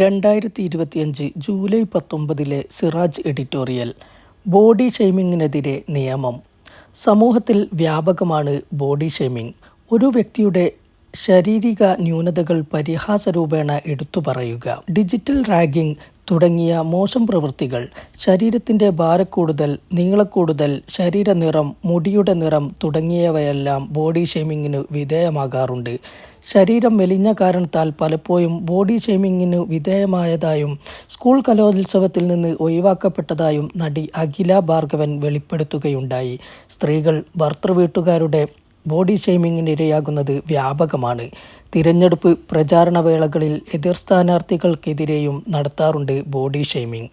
രണ്ടായിരത്തി ഇരുപത്തിയഞ്ച് ജൂലൈ പത്തൊമ്പതിലെ സിറാജ് എഡിറ്റോറിയൽ ബോഡി ഷെയ്മിങ്ങിനെതിരെ നിയമം. സമൂഹത്തിൽ വ്യാപകമാണ് ബോഡി ഷെയ്മിങ് ഒരു വ്യക്തിയുടെ ശാരീരിക ന്യൂനതകൾ പരിഹാസരൂപേണ എടുത്തു പറയുക. ഡിജിറ്റൽ റാഗിംഗ് തുടങ്ങിയ മോശം പ്രവൃത്തികൾ. ശരീരത്തിന്റെ ഭാരക്കൂടുതൽ നീളക്കൂടുതൽ ശരീരനിറം മുടിയുടെ നിറം തുടങ്ങിയവയെല്ലാം ബോഡി ഷെയ്മിങ്ങിനു വിധേയമാകാറുണ്ട്. ശരീരം മെലിഞ്ഞ കാരണത്താൽ പലപ്പോഴും ബോഡി ഷെയ്മിങ്ങിനു വിധേയമായതായും സ്കൂൾ കലോത്സവത്തിൽ നിന്ന് ഒഴിവാക്കപ്പെട്ടതായും നടി അഖില ഭാർഗവൻ വെളിപ്പെടുത്തുകയുണ്ടായി. സ്ത്രീകൾ ഭർതൃവീട്ടുകാരുടെ ബോഡി ഷെയ്മിങ്ങിന് ഇരയാകുന്നത് വ്യാപകമാണ്. തിരഞ്ഞെടുപ്പ് പ്രചാരണ വേളകളിൽ എതിർ സ്ഥാനാർത്ഥികൾക്കെതിരെയും നടത്താറുണ്ട് ബോഡി ഷെയ്മിങ്.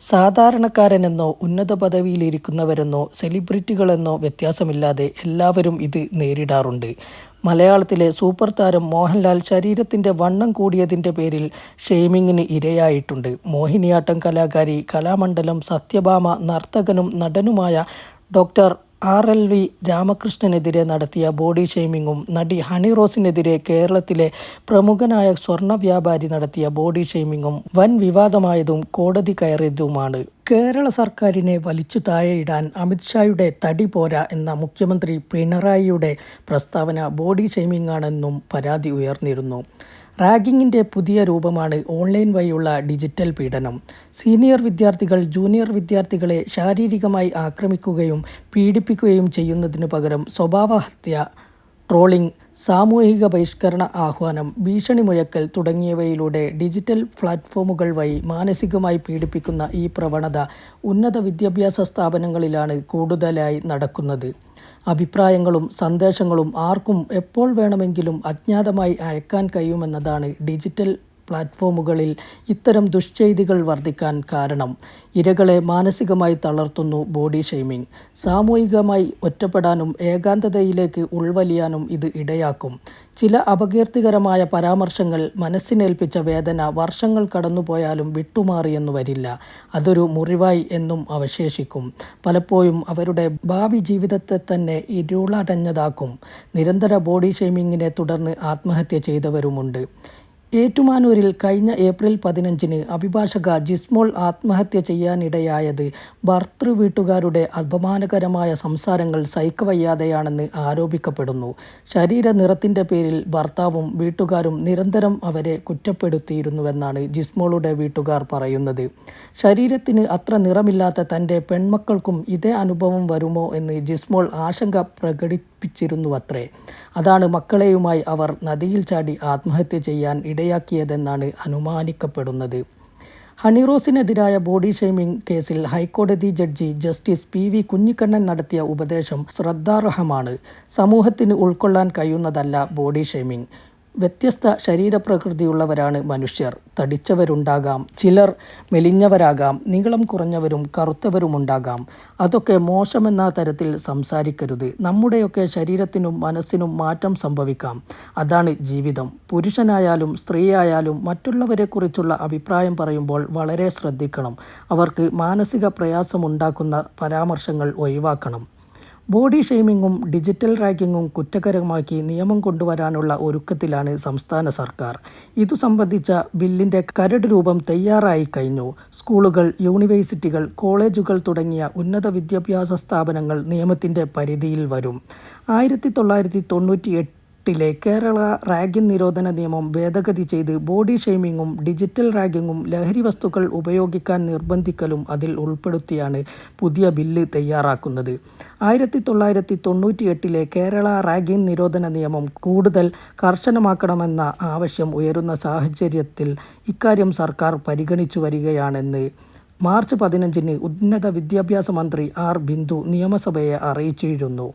സാധാരണക്കാരനെന്നോ ഉന്നത പദവിയിലിരിക്കുന്നവരെന്നോ സെലിബ്രിറ്റികളെന്നോ വ്യത്യാസമില്ലാതെ എല്ലാവരും ഇത് നേരിടാറുണ്ട്. മലയാളത്തിലെ സൂപ്പർ താരം മോഹൻലാൽ ശരീരത്തിന്റെ വണ്ണം കൂടിയതിന്റെ പേരിൽ ഷെയ്മിങ്ങിന് ഇരയായിട്ടുണ്ട്. മോഹിനിയാട്ടം കലാകാരി കലാമണ്ഡലം സത്യഭാമ നർത്തകനും നടനുമായ ഡോക്ടർ ആർ എൽ വി രാമകൃഷ്ണനെതിരെ നടത്തിയ ബോഡി ഷെയ്മിങ്ങും നടി ഹണി റോസിനെതിരെ കേരളത്തിലെ പ്രമുഖനായ സ്വർണ വ്യാപാരി നടത്തിയ ബോഡി ഷെയ്മിങ്ങും വൻ വിവാദമായതും കോടതി കയറിയതുമാണ്. കേരള സർക്കാരിനെ വലിച്ചു താഴെയിടാൻ അമിത്ഷായുടെ തടി പോരാ എന്ന മുഖ്യമന്ത്രി പിണറായിയുടെ പ്രസ്താവന ബോഡി ഷെയ്മിങ്ങാണെന്നും പരാതി ഉയർന്നിരുന്നു. റാഗിങ്ങിന്റെ പുതിയ രൂപമാണ് ഓൺലൈൻ വഴിയുള്ള ഡിജിറ്റൽ പീഡനം. സീനിയർ വിദ്യാർത്ഥികൾ ജൂനിയർ വിദ്യാർത്ഥികളെ ശാരീരികമായി ആക്രമിക്കുകയും പീഡിപ്പിക്കുകയും ചെയ്യുന്നതിനു പകരം സ്വഭാവഹത്യ ട്രോളിംഗ് സാമൂഹിക ബഹിഷ്കരണ ആഹ്വാനം ഭീഷണി മുഴക്കൽ തുടങ്ങിയവയിലൂടെ ഡിജിറ്റൽ പ്ലാറ്റ്ഫോമുകൾ വഴി മാനസികമായി പീഡിപ്പിക്കുന്ന ഈ പ്രവണത ഉന്നത വിദ്യാഭ്യാസ സ്ഥാപനങ്ങളിലാണ് കൂടുതലായി നടക്കുന്നത്. അഭിപ്രായങ്ങളും സന്ദേശങ്ങളും ആർക്കും എപ്പോൾ വേണമെങ്കിലും അജ്ഞാതമായി അയക്കാൻ കഴിയുമെന്നതാണ് ഡിജിറ്റൽ പ്ലാറ്റ്ഫോമുകളിൽ ഇത്തരം ദുഷ്ചെയ്തികൾ വർദ്ധിക്കാൻ കാരണം. ഇരകളെ മാനസികമായി തളർത്തുന്നു ബോഡി ഷെയ്മിംഗ്. സാമൂഹികമായി ഒറ്റപ്പെടാനും ഏകാന്തതയിലേക്ക് ഉൾവലിയാനും ഇത് ഇടയാക്കും. ചില അപകീർത്തികരമായ പരാമർശങ്ങൾ മനസ്സിനേൽപ്പിച്ച വേദന വർഷങ്ങൾ കടന്നുപോയാലും വിട്ടുമാറിയെന്നു വരില്ല. അതൊരു മുറിവായി എന്നും അവശേഷിക്കും. പലപ്പോഴും അവരുടെ ഭാവി ജീവിതത്തെ തന്നെ ഇരുളടഞ്ഞതാക്കും. നിരന്തര ബോഡി ഷെയ്മിങ്ങിനെ തുടർന്ന് ആത്മഹത്യ ചെയ്തവരുമുണ്ട്. ഏറ്റുമാനൂരിൽ കഴിഞ്ഞ ഏപ്രിൽ പതിനഞ്ചിന് അഭിഭാഷക ജിസ്മോൾ ആത്മഹത്യ ചെയ്യാനിടയായത് ഭർതൃവീട്ടുകാരുടെ അപമാനകരമായ സംസാരങ്ങൾ സഹിക്കവയ്യാതെയാണെന്ന് ആരോപിക്കപ്പെടുന്നു. ശരീര നിറത്തിന്റെ പേരിൽ ഭർത്താവും വീട്ടുകാരും നിരന്തരം അവരെ കുറ്റപ്പെടുത്തിയിരുന്നുവെന്നാണ് ജിസ്മോളുടെ വീട്ടുകാർ പറയുന്നത്. ശരീരത്തിന് അത്ര നിറമില്ലാത്ത തന്റെ പെൺമക്കൾക്കും ഇതേ അനുഭവം വരുമോ എന്ന് ജിസ്മോൾ ആശങ്ക പ്രകടിപ്പിച്ചിരുന്നുവത്രേ അതാണ് മക്കളെയുമായി അവർ നദിയിൽ ചാടി ആത്മഹത്യ ചെയ്യാൻ ഇടയാക്കിയതെന്നാണ് അനുമാനിക്കപ്പെടുന്നത്. ഹണിറോസിനെതിരായ ബോഡി ഷെയ്മിംഗ് കേസിൽ ഹൈക്കോടതി judge justice P V Kunhikannan നടത്തിയ ഉപദേശം ശ്രദ്ധാർഹമാണ്. സമൂഹത്തിന് ഉൾക്കൊള്ളാൻ കഴിയുന്നതല്ല ബോഡി ഷെയ്മിംഗ്. വ്യത്യസ്ത ശരീരപ്രകൃതിയുള്ളവരാണ് മനുഷ്യർ. തടിച്ചവരുണ്ടാകാം ചിലർ മെലിഞ്ഞവരാകാം നീളം കുറഞ്ഞവരും കറുത്തവരുമുണ്ടാകാം. അതൊക്കെ മോശമെന്ന തരത്തിൽ സംസാരിക്കരുത്. നമ്മുടെയൊക്കെ ശരീരത്തിനും മനസ്സിനും മാറ്റം സംഭവിക്കാം. അതാണ് ജീവിതം. പുരുഷനായാലും സ്ത്രീയായാലും മറ്റുള്ളവരെക്കുറിച്ചുള്ള അഭിപ്രായം പറയുമ്പോൾ വളരെ ശ്രദ്ധിക്കണം. അവർക്ക് മാനസിക പ്രയാസമുണ്ടാക്കുന്ന പരാമർശങ്ങൾ ഒഴിവാക്കണം. ബോഡി ഷെയ്മിങ്ങും ഡിജിറ്റൽ റാഗിങ്ങും കുറ്റകരമാക്കി നിയമം കൊണ്ടുവരാനുള്ള ഒരുക്കത്തിലാണ് സംസ്ഥാന സർക്കാർ. ഇതു സംബന്ധിച്ച ബില്ലിന്റെ കരട് രൂപം തയ്യാറായി കഴിഞ്ഞു. സ്കൂളുകൾ യൂണിവേഴ്സിറ്റികൾ കോളേജുകൾ തുടങ്ങിയ ഉന്നത വിദ്യാഭ്യാസ സ്ഥാപനങ്ങൾ നിയമത്തിന്റെ പരിധിയിൽ വരും. ആയിരത്തി തൊള്ളായിരത്തി തൊണ്ണൂറ്റി എട്ടിലെ കേരള റാഗിംഗ് നിരോധന നിയമം ഭേദഗതി ചെയ്ത് ബോഡി ഷെയ്മിങ്ങും ഡിജിറ്റൽ റാഗിങ്ങും ലഹരി വസ്തുക്കൾ ഉപയോഗിക്കാൻ നിർബന്ധിക്കലും അതിൽ ഉൾപ്പെടുത്തിയാണ് പുതിയ ബില്ല് തയ്യാറാക്കുന്നത്. ആയിരത്തി തൊള്ളായിരത്തി തൊണ്ണൂറ്റി എട്ടിലെ കേരള റാഗിംഗ് നിരോധന നിയമം കൂടുതൽ കർശനമാക്കണമെന്ന ആവശ്യം ഉയരുന്ന സാഹചര്യത്തിൽ ഇക്കാര്യം സർക്കാർ പരിഗണിച്ചു വരികയാണെന്ന് മാർച്ച് പതിനഞ്ചിന് ഉന്നത വിദ്യാഭ്യാസ മന്ത്രി ആർ ബിന്ദു നിയമസഭയെ അറിയിച്ചിരുന്നു.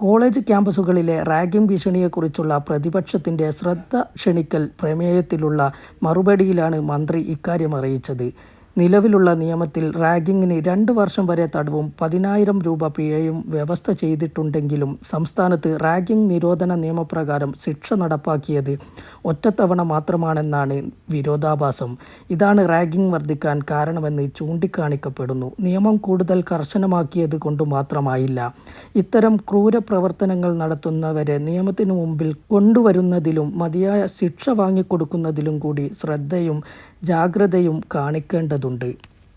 കോളേജ് ക്യാമ്പസുകളിലെ റാഗിംഗ് ഭീഷണിയെക്കുറിച്ചുള്ള പ്രതിപക്ഷത്തിന്റെ ശ്രദ്ധ ക്ഷണിക്കൽ പ്രമേയത്തിലുള്ള മറുപടിയിലാണ് മന്ത്രി ഇക്കാര്യം അറിയിച്ചത്. നിലവിലുള്ള നിയമത്തിൽ റാഗിങ്ങിന് രണ്ട് വർഷം വരെ തടവും പതിനായിരം രൂപ പിഴയും വ്യവസ്ഥ ചെയ്തിട്ടുണ്ടെങ്കിലും സംസ്ഥാനത്ത് റാഗിംഗ് നിരോധന നിയമപ്രകാരം ശിക്ഷ നടപ്പാക്കിയത് ഒറ്റത്തവണ മാത്രമാണെന്നാണ് വിരോധാഭാസം. ഇതാണ് റാഗിംഗ് വർദ്ധിക്കാൻ കാരണമെന്ന് ചൂണ്ടിക്കാണിക്കപ്പെടുന്നു. നിയമം കൂടുതൽ കർശനമാക്കിയത് കൊണ്ട് മാത്രമായില്ല. ഇത്തരം ക്രൂര പ്രവർത്തനങ്ങൾ നടത്തുന്നവരെ നിയമത്തിനു മുമ്പിൽ കൊണ്ടുവരുന്നതിലും മതിയായ ശിക്ഷ വാങ്ങിക്കൊടുക്കുന്നതിലും കൂടി ശ്രദ്ധയും ജാഗ്രതയും കാണിക്കേണ്ടതുണ്ട്.